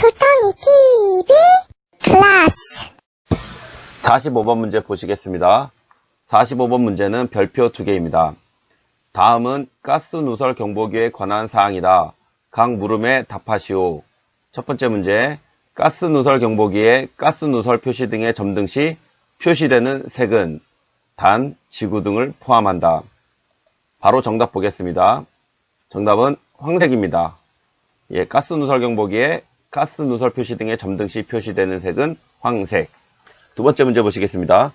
돌덩이 TV 클래스 45번 문제 보시겠습니다. 45번 문제는 별표 두 개입니다. 다음은 가스 누설 경보기에 관한 사항이다. 각 물음에 답하시오. 첫 번째 문제, 가스 누설 경보기에 가스 누설 표시 등의 점등 시 표시되는 색은 단, 지구 등을 포함한다. 바로 정답 보겠습니다. 정답은 황색입니다. 예, 가스 누설 경보기에 가스 누설 표시 등의 점등 시 표시되는 색은 황색. 두 번째 문제 보시겠습니다.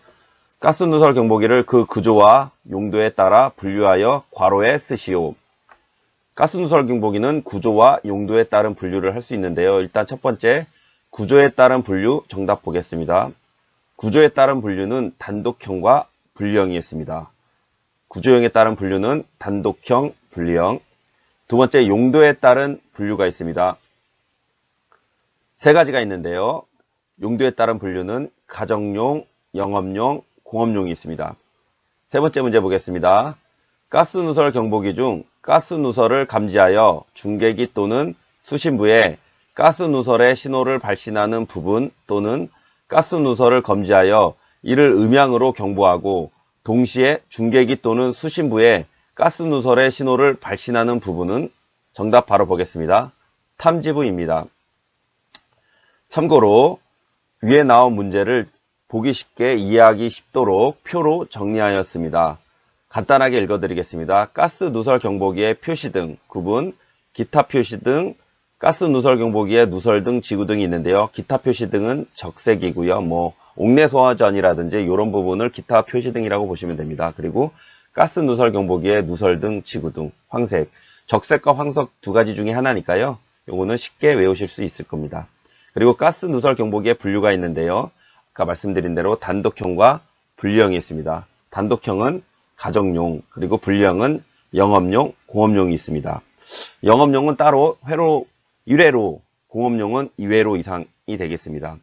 가스 누설 경보기를 그 구조와 용도에 따라 분류하여 괄호에 쓰시오. 가스 누설 경보기는 구조와 용도에 따른 분류를 할 수 있는데요. 일단 첫 번째, 구조에 따른 분류 정답 보겠습니다. 구조에 따른 분류는 단독형과 분류형이 있습니다. 구조형에 따른 분류는 단독형, 분류형. 두 번째, 용도에 따른 분류가 있습니다. 세 가지가 있는데요. 용도에 따른 분류는 가정용, 영업용, 공업용이 있습니다. 세 번째 문제 보겠습니다. 가스 누설 경보기 중 가스 누설을 감지하여 중계기 또는 수신부에 가스 누설의 신호를 발신하는 부분 또는 가스 누설을 검지하여 이를 음향으로 경보하고 동시에 중계기 또는 수신부에 가스 누설의 신호를 발신하는 부분은 정답 바로 보겠습니다. 탐지부입니다. 참고로 위에 나온 문제를 보기 쉽게 이해하기 쉽도록 표로 정리하였습니다. 간단하게 읽어드리겠습니다. 가스 누설 경보기의 표시 등 구분, 기타 표시 등 가스 누설 경보기에 누설 등 지구 등이 있는데요. 기타 표시 등은 적색이고요. 뭐 옥내 소화전이라든지 이런 부분을 기타 표시 등이라고 보시면 됩니다. 그리고 가스 누설 경보기에 누설 등 지구 등 황색, 적색과 황색 두 가지 중에 하나니까요. 요거는 쉽게 외우실 수 있을 겁니다. 그리고 가스 누설 경보기에 분류가 있는데요. 아까 말씀드린 대로 단독형과 분류형이 있습니다. 단독형은 가정용, 그리고 분류형은 영업용, 공업용이 있습니다. 영업용은 따로 회로 1회로, 공업용은 2회로 이상이 되겠습니다.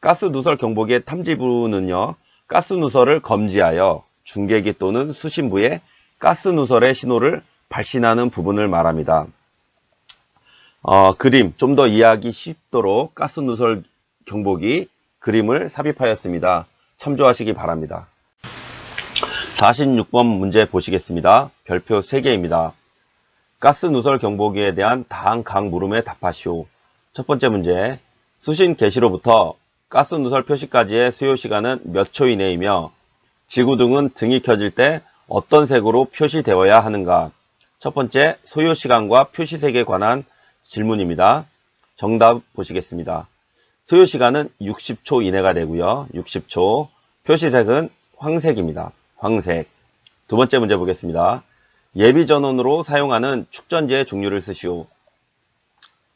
가스 누설 경보기의 탐지부는요, 가스 누설을 검지하여 중계기 또는 수신부에 가스 누설의 신호를 발신하는 부분을 말합니다. 어, 그림, 좀 더 이해하기 쉽도록 가스 누설 경보기 그림을 삽입하였습니다. 참조하시기 바랍니다. 46번 문제 보시겠습니다. 별표 3개입니다. 가스 누설 경보기에 대한 다음 각 물음에 답하시오. 첫 번째 문제, 수신 개시로부터 가스 누설 표시까지의 수요 시간은 몇 초 이내이며 지구 등은 등이 켜질 때 어떤 색으로 표시되어야 하는가? 첫 번째, 소요 시간과 표시색에 관한 질문입니다. 정답 보시겠습니다. 소요 시간은 60초 이내가 되고요. 60초. 표시색은 황색입니다. 황색. 두 번째 문제 보겠습니다. 예비 전원으로 사용하는 축전지의 종류를 쓰시오.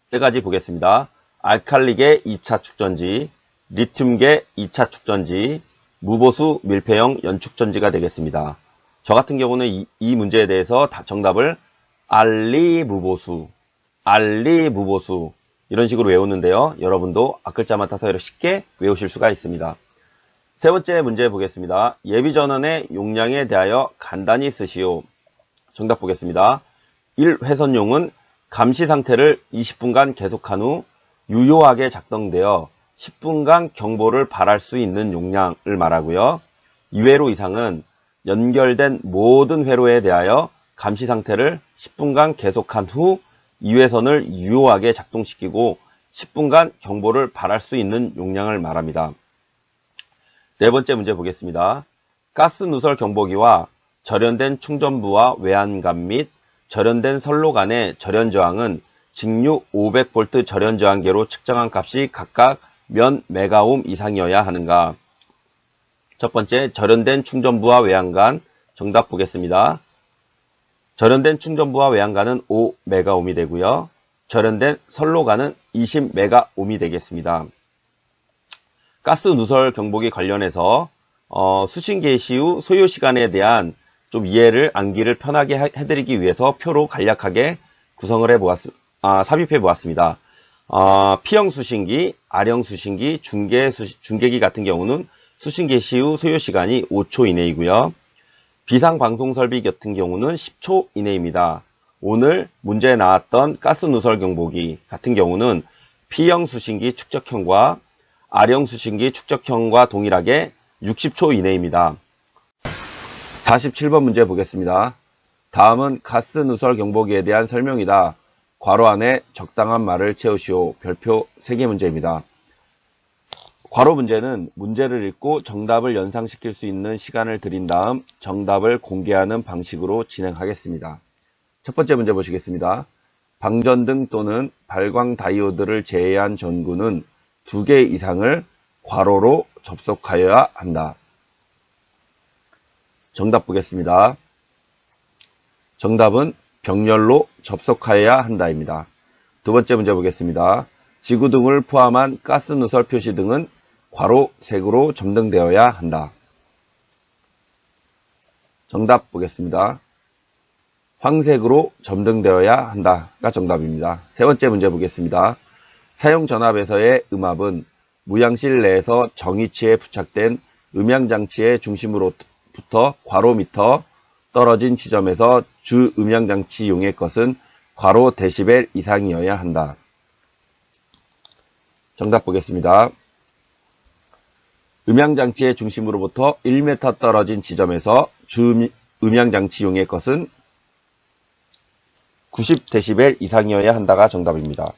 세 가지 보겠습니다. 알칼리계 2차 축전지, 리튬계 2차 축전지, 무보수 밀폐형 연축전지가 되겠습니다. 저 같은 경우는 이, 이 문제에 대해서 다 정답을 알리 무보수, 알리 무보수 이런 식으로 외우는데요. 여러분도 앞글자만 따서 이렇게 쉽게 외우실 수가 있습니다. 세 번째 문제 보겠습니다. 예비전원의 용량에 대하여 간단히 쓰시오. 정답 보겠습니다. 1회선용은 감시 상태를 20분간 계속한 후 유효하게 작동되어 10분간 경보를 발할 수 있는 용량을 말하고요. 2회로 이상은 연결된 모든 회로에 대하여 감시 상태를 10분간 계속한 후 2회선을 유효하게 작동시키고 10분간 경보를 발할 수 있는 용량을 말합니다. 네 번째 문제 보겠습니다. 가스 누설 경보기와 절연된 충전부와 외안감 및 절연된 선로 간의 절연 저항은 직류 500V 절연 저항계로 측정한 값이 각각 몇 메가옴 이상이어야 하는가? 첫 번째, 절연된 충전부와 외양간 정답 보겠습니다. 절연된 충전부와 외양간은 5메가옴이 되고요. 절연된 선로간은 20메가옴이 되겠습니다. 가스 누설 경보기 관련해서 어, 수신 개시 후 소요 시간에 대한 좀 이해를 암기를 편하게 해- 해드리기 위해서 표로 간략하게 구성을 해보았, 아, 삽입해 보았습니다. 어, P형 수신기, R형 수신기, 중계 수, 중계기 같은 경우는 수신 개시 후 소요 시간이 5초 이내이고요. 비상 방송 설비 같은 경우는 10초 이내입니다. 오늘 문제에 나왔던 가스 누설 경보기 같은 경우는 P형 수신기 축적형과 R형 수신기 축적형과 동일하게 60초 이내입니다. 47번 문제 보겠습니다. 다음은 가스 누설 경보기에 대한 설명이다. 괄호 안에 적당한 말을 채우시오. 별표 3개 문제입니다. 괄호 문제는 문제를 읽고 정답을 연상시킬 수 있는 시간을 드린 다음 정답을 공개하는 방식으로 진행하겠습니다. 첫 번째 문제 보시겠습니다. 방전등 또는 발광 다이오드를 제외한 전구는 두 개 이상을 괄호로 접속하여야 한다. 정답 보겠습니다. 정답은 병렬로 접속하여야 한다입니다. 두 번째 문제 보겠습니다. 지구등을 포함한 가스 누설 표시 등은 괄호 색으로 점등되어야 한다. 정답 보겠습니다. 황색으로 점등되어야 한다가 정답입니다. 세 번째 문제 보겠습니다. 사용 전압에서의 음압은 무향실 내에서 정위치에 부착된 음향장치의 중심으로부터 괄호미터 떨어진 지점에서 주 음향장치 용의 것은 괄호 데시벨 이상이어야 한다. 정답 보겠습니다. 음향장치의 중심으로부터 1m 떨어진 지점에서 주 음향장치용의 것은 90dB 이상이어야 한다가 정답입니다.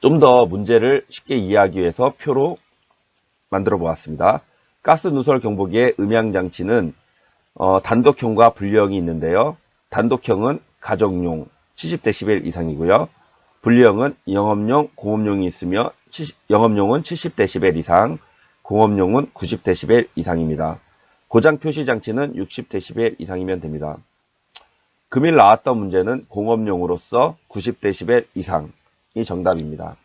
좀 더 문제를 쉽게 이해하기 위해서 표로 만들어 보았습니다. 가스 누설 경보기의 음향장치는 어, 단독형과 분리형이 있는데요. 단독형은 가정용 70dB 이상이고요. 분리형은 영업용, 공업용이 있으며 70, 영업용은 70dB 이상, 공업용은 90dB 이상입니다. 고장 표시 장치는 60dB 이상이면 됩니다. 금일 나왔던 문제는 공업용으로서 90dB 이상이 정답입니다.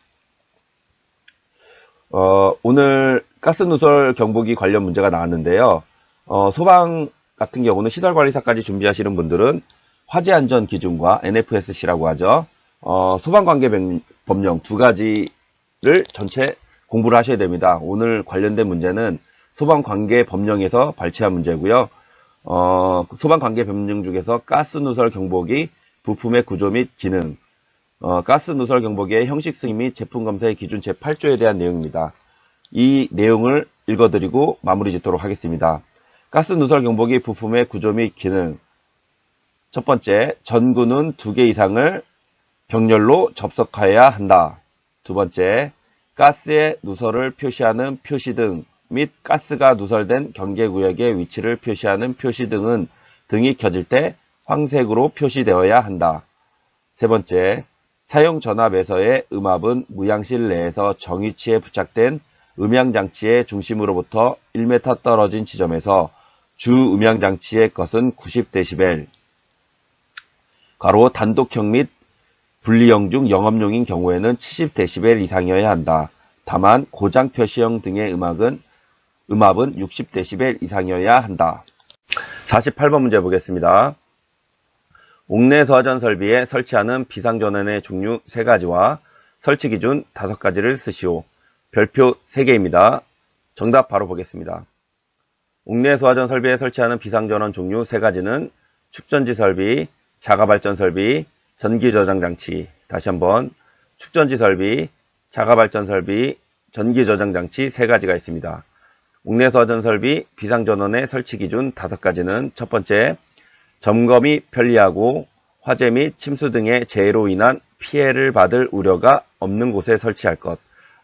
어, 오늘 가스 누설 경보기 관련 문제가 나왔는데요. 어, 소방 같은 경우는 시설관리사까지 준비하시는 분들은 화재 안전 기준과 NFSC라고 하죠. 어, 소방관계 법령 두 가지를 전체 공부를 하셔야 됩니다. 오늘 관련된 문제는 소방관계 법령에서 발췌한 문제고요. 어, 소방관계 법령 중에서 가스 누설 경보기 부품의 구조 및 기능, 어, 가스 누설 경보기의 형식 승인 및 제품 검사의 기준 제8조에 대한 내용입니다. 이 내용을 읽어드리고 마무리 짓도록 하겠습니다. 가스 누설 경보기 부품의 구조 및 기능. 첫 번째, 전구는 두 개 이상을 병렬로 접속하여야 한다. 두 번째, 가스의 누설을 표시하는 표시등 및 가스가 누설된 경계구역의 위치를 표시하는 표시등은 등이 켜질 때 황색으로 표시되어야 한다. 세 번째, 사용 전압에서의 음압은 무향실 내에서 정위치에 부착된 음향장치의 중심으로부터 1m 떨어진 지점에서 주 음향장치의 것은 90dB, 가로 단독형 및 분리형 중 영업용인 경우에는 70dB 이상이어야 한다. 다만 고장 표시형 등의 음악은 음압은 60dB 이상이어야 한다. 48번 문제 보겠습니다. 옥내 소화전 설비에 설치하는 비상전원의 종류 3가지와 설치 기준 5가지를 쓰시오. 별표 3개입니다. 정답 바로 보겠습니다. 옥내 소화전 설비에 설치하는 비상전원 종류 3가지는 축전지 설비, 자가발전 설비, 전기 저장 장치. 다시 한번 축전지 설비, 자가 발전 설비, 전기 저장 장치 3가지가 있습니다. 옥내 소화전 설비 비상 전원의 설치 기준 5가지는 첫 번째, 점검이 편리하고 화재 및 침수 등의 재해로 인한 피해를 받을 우려가 없는 곳에 설치할 것.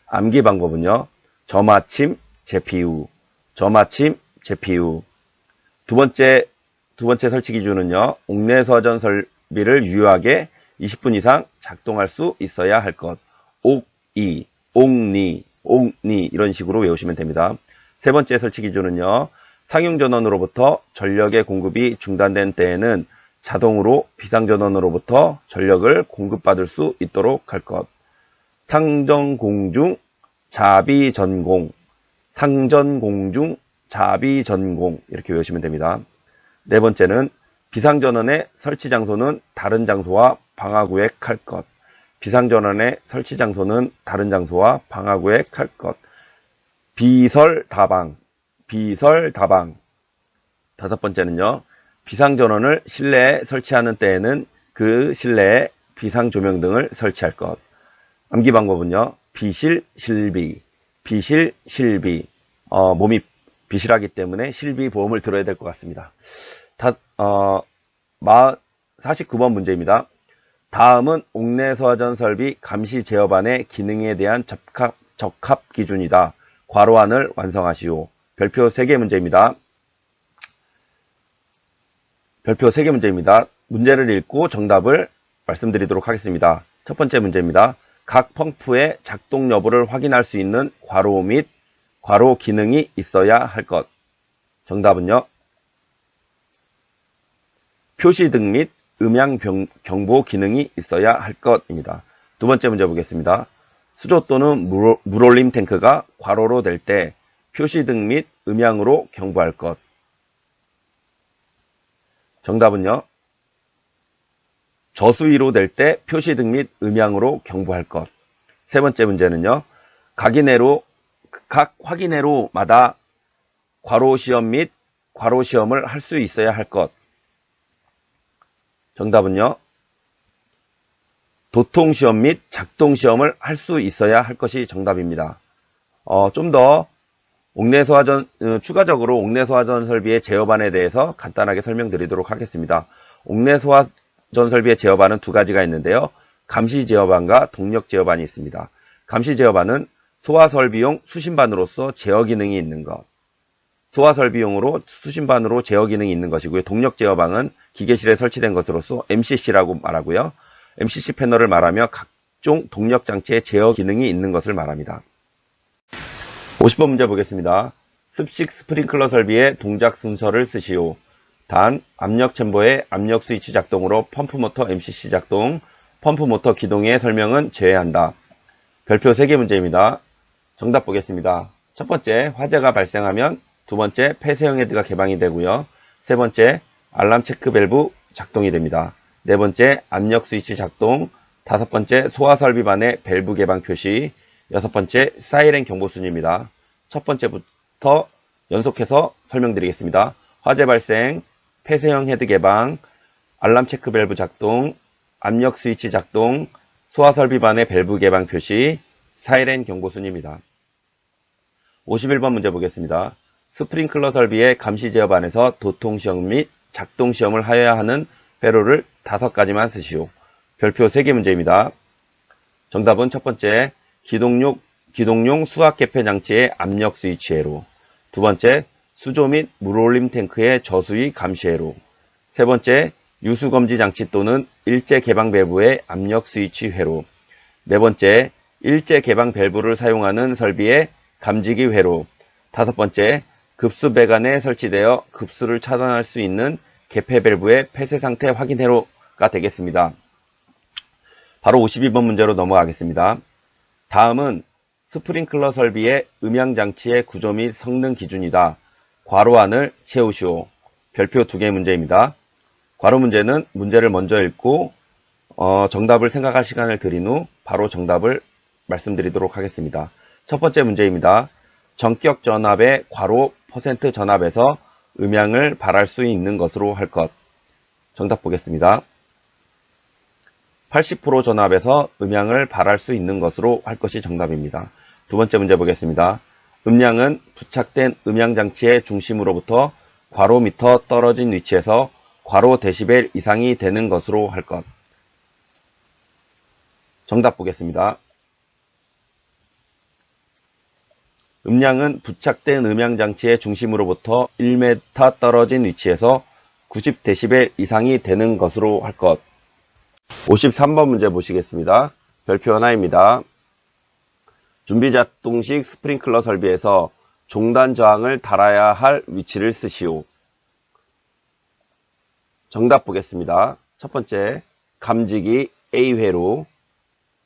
암기 방법은요. 저마침, 후, 저마침, 후. 두 번째, 두 번째 설치 기준은요. 옥내 소화전 설 비를 유효하게 20분 이상 작동할 수 있어야 할 것. 옥이, 옥니, 옥니 이런 식으로 외우시면 됩니다. 세 번째 설치 기준은요. 상용 전원으로부터 전력의 공급이 중단된 때에는 자동으로 비상 전원으로부터 전력을 공급받을 수 있도록 할 것. 상전공중 자비전공, 상전공중 자비전공 이렇게 외우시면 됩니다. 네 번째는 비상전원의 설치 장소는 다른 장소와 방화구획할 것. 비상전원의 설치 장소는 다른 장소와 방화구획할 것. 비설 다방, 비설 다방. 다섯 번째는요. 비상전원을 실내에 설치하는 때에는 그 실내에 비상조명 등을 설치할 것. 암기 방법은요. 비실, 실비, 비실, 실비. 어, 몸이 비실하기 때문에 실비 보험을 들어야 될 것 같습니다. 다, 어, 마, 49번 문제입니다. 다음은 옥내 소화전 설비 감시 제어반의 기능에 대한 적합, 적합 기준이다. 괄호안을 완성하시오. 별표 3개 문제입니다. 별표 3개 문제입니다. 문제를 읽고 정답을 말씀드리도록 하겠습니다. 첫 번째 문제입니다. 각 펌프의 작동 여부를 확인할 수 있는 괄호 및 괄호 기능이 있어야 할 것. 정답은요. 표시 등 및 음향 병- 경보 기능이 있어야 할 것입니다. 두 번째 문제 보겠습니다. 수조 또는 물, 물올림 탱크가 괄호로 될 때 표시 등 및 음향으로 경보할 것. 정답은요. 저수위로 될 때 표시 등 및 음향으로 경보할 것. 세 번째 문제는요. 각인회로, 각 확인회로마다 괄호 시험 및 괄호 시험을 할 수 있어야 할 것. 정답은요. 도통 시험 및 작동 시험을 할 수 있어야 할 것이 정답입니다. 어, 좀더 옥내 소화전 어, 추가적으로 옥내 소화전 설비의 제어반에 대해서 간단하게 설명드리도록 하겠습니다. 옥내 소화전 설비의 제어반은 두 가지가 있는데요. 감시 제어반과 동력 제어반이 있습니다. 감시 제어반은 소화 설비용 수신반으로서 제어 기능이 있는 것. 소화 설비용으로 수신반으로 제어 기능이 있는 것이고요. 동력 제어방은 기계실에 설치된 것으로서 MCC라고 말하고요. MCC 패널을 말하며 각종 동력 장치의 제어 기능이 있는 것을 말합니다. 50번 문제 보겠습니다. 습식 스프링클러 설비의 동작 순서를 쓰시오. 단, 압력 챔버의 압력 스위치 작동으로 펌프 모터 MCC 작동, 펌프 모터 기동의 설명은 제외한다. 별표 3개 문제입니다. 정답 보겠습니다. 첫 번째, 화재가 발생하면 두 번째, 폐쇄형 헤드가 개방이 되고요. 세 번째, 알람 체크 밸브 작동이 됩니다. 네 번째, 압력 스위치 작동. 다섯 번째, 소화 설비반의 밸브 개방 표시. 여섯 번째, 사이렌 경보 순입니다. 첫 번째부터 연속해서 설명드리겠습니다. 화재 발생, 폐쇄형 헤드 개방, 알람 체크 밸브 작동, 압력 스위치 작동, 소화 설비반의 밸브 개방 표시, 사이렌 경보 순입니다. 51번 문제 보겠습니다. 스프링클러 설비의 감시 제어반에서 도통 시험 및 작동 시험을 하여야 하는 회로를 다섯 가지만 쓰시오. 별표 3개 문제입니다. 정답은 첫 번째, 기동용, 기동용 수압 개폐 장치의 압력 스위치 회로. 두 번째, 수조 및 물올림 탱크의 저수위 감시 회로. 세 번째, 유수 검지 장치 또는 일제 개방 밸브의 압력 스위치 회로. 네 번째, 일제 개방 밸브를 사용하는 설비의 감지기 회로. 다섯 번째, 급수 배관에 설치되어 급수를 차단할 수 있는 개폐 밸브의 폐쇄 상태 확인 회로가 되겠습니다. 바로 52번 문제로 넘어가겠습니다. 다음은 스프링클러 설비의 음향 장치의 구조 및 성능 기준이다. 괄호 안을 채우시오. 별표 두개 문제입니다. 괄호 문제는 문제를 먼저 읽고 어, 정답을 생각할 시간을 드린 후 바로 정답을 말씀드리도록 하겠습니다. 첫 번째 문제입니다. 전격 전압의 괄호 퍼센트 전압에서 음향을 발할 수 있는 것으로 할 것. 정답 보겠습니다. 80% 전압에서 음향을 발할 수 있는 것으로 할 것이 정답입니다. 두 번째 문제 보겠습니다. 음량은 부착된 음향 장치의 중심으로부터 괄호 미터 떨어진 위치에서 괄호 데시벨 이상이 되는 것으로 할 것. 정답 보겠습니다. 음량은 부착된 음향 장치의 중심으로부터 1m 떨어진 위치에서 90dB 이상이 되는 것으로 할 것. 53번 문제 보시겠습니다. 별표 하나입니다. 준비 작동식 스프링클러 설비에서 종단 저항을 달아야 할 위치를 쓰시오. 정답 보겠습니다. 첫 번째, 감지기 A회로,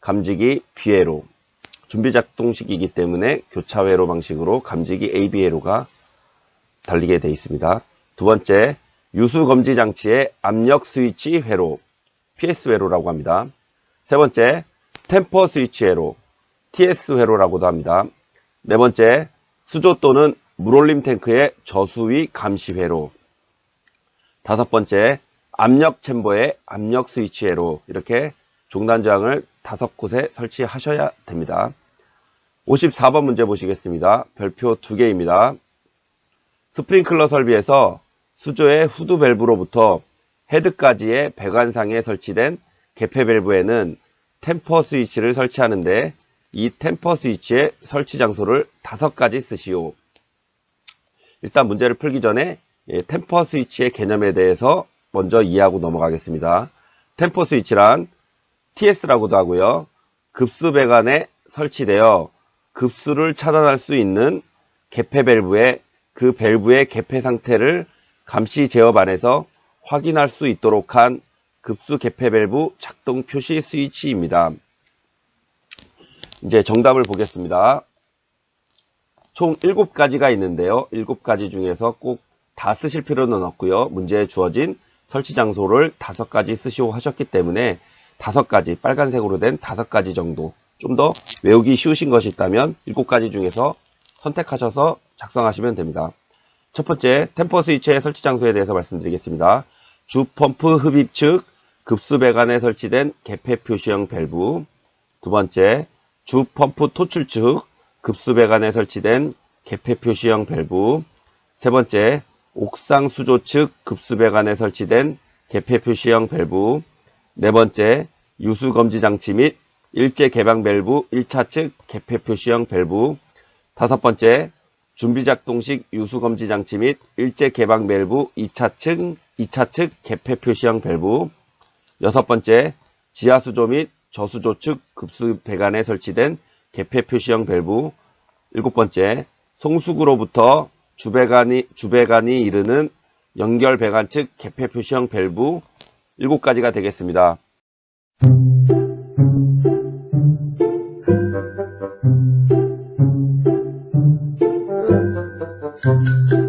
감지기 B회로. 준비작동식이기 때문에 교차회로 방식으로 감지기 AB회로가 달리게 되어 있습니다. 두 번째, 유수검지 장치의 압력 스위치 회로, PS 회로라고 합니다. 세 번째, 템퍼 스위치 회로, TS 회로라고도 합니다. 네 번째, 수조 또는 물올림 탱크의 저수위 감시 회로. 다섯 번째, 압력 챔버의 압력 스위치 회로. 이렇게 종단 저항을 다섯 곳에 설치하셔야 됩니다. 54번 문제 보시겠습니다. 별표 2개입니다. 스프링클러 설비에서 수조의 후드 밸브로부터 헤드까지의 배관상에 설치된 개폐 밸브에는 템퍼 스위치를 설치하는데 이 템퍼 스위치의 설치 장소를 다섯 가지 쓰시오. 일단 문제를 풀기 전에 예, 템퍼 스위치의 개념에 대해서 먼저 이해하고 넘어가겠습니다. 템퍼 스위치란 TS라고도 하고요. 급수 배관에 설치되어 급수를 차단할 수 있는 개폐 밸브에 그 밸브의 개폐 상태를 감시 제어반에서 확인할 수 있도록 한 급수 개폐 밸브 작동 표시 스위치입니다. 이제 정답을 보겠습니다. 총 7가지가 있는데요. 7가지 중에서 꼭 다 쓰실 필요는 없고요. 문제에 주어진 설치 장소를 5가지 쓰시오 하셨기 때문에 5가지, 빨간색으로 된 5가지 정도 좀 더 외우기 쉬우신 것이 있다면 7가지 중에서 선택하셔서 작성하시면 됩니다. 첫 번째, 템퍼 스위치의 설치 장소에 대해서 말씀드리겠습니다. 주 펌프 흡입 측 급수 배관에 설치된 개폐 표시형 밸브. 두 번째, 주 펌프 토출 측 급수 배관에 설치된 개폐 표시형 밸브. 세 번째, 옥상 수조 측 급수 배관에 설치된 개폐 표시형 밸브. 네 번째, 유수 검지 장치 및 일제 개방 밸브 1차 측 개폐 표시형 밸브. 다섯 번째, 준비 작동식 유수 검지 장치 및 일제 개방 밸브 2차 측 2차 측 개폐 표시형 밸브. 여섯 번째, 지하 수조 및 저수조 측 급수 배관에 설치된 개폐 표시형 밸브. 일곱 번째, 송수구로부터 주배관이 주배관이 이르는 연결 배관 측 개폐 표시형 밸브. 일곱 가지가 되겠습니다. Música